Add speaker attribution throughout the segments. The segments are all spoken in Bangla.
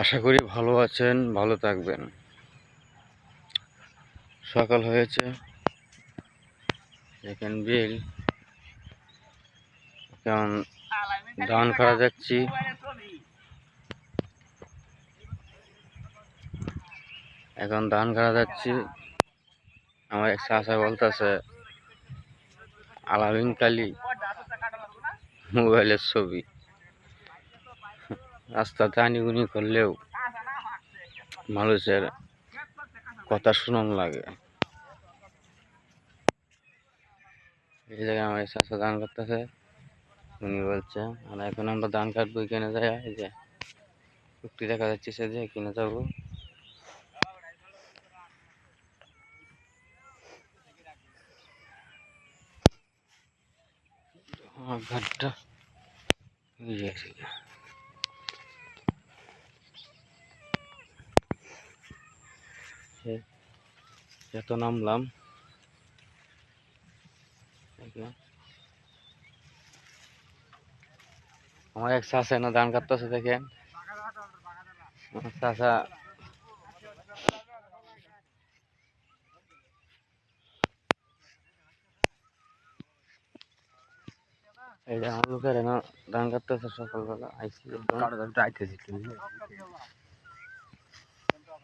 Speaker 1: আশা করি ভালো আছেন, ভালো থাকবেন। সকাল হয়েছে। দেখেন বিল কেমন ধান খাওয়া যাচ্ছি। এখন ধান কাটা যাচ্ছি। আমার এক চাষা বলতেছে, আলামিন কালি, মোবাইলের ছবি। রাস্তাতে আনিগুনি করলেও মানুষের কথা শুনন লাগে। এই জায়গায় আমার চাষা ধান কাটতেছে উনি বলছে আর এখন আমরা ধান কাটবো এখানে যাই এই যে চুক্তি দেখা যাচ্ছে সে যে কিনে যাব। আমার ঘরটা এত নামলাম। আমার এক চাষা না ধান কাটতেছে, দেখেন। চাষা যে আমার লোকের না ধান কাটতেছে সকালবেলা। আইসি একদম।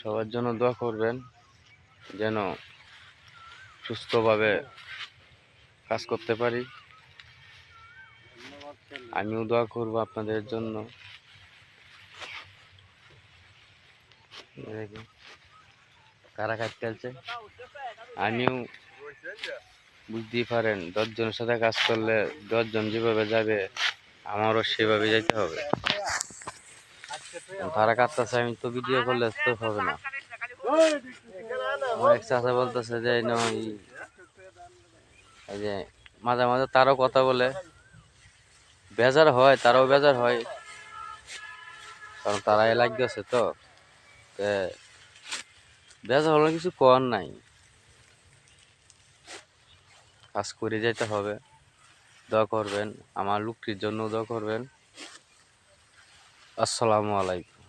Speaker 1: সবার জন্য দোয়া করবেন যেন সুস্থভাবে কাজ করতে পারি। আমিও দোয়া করব আপনাদের জন্য। কারা কাজ চলছে আমিও বুঝতেই পারেন, দশজনের সাথে কাজ করলে দশজন যেভাবে যাবে, আমারও সেভাবে যেতে হবে। তারা কাটতেছে, আমি তো ভিডিও করলে তো হবে না। আমার বলতেছে যে, এই যে মাঝে মাঝে তারও কথা বলে। বেজার হয়, তারাও বেজার হয়। কারণ তারা এলাক গেছে তো বেজার হলে কিছু করার নাই। কাজ করে যেতে হবে। দোয়া করবেন, আমার লোকটির জন্য দোয়া করবেন। আসসালামু আলাইকুম।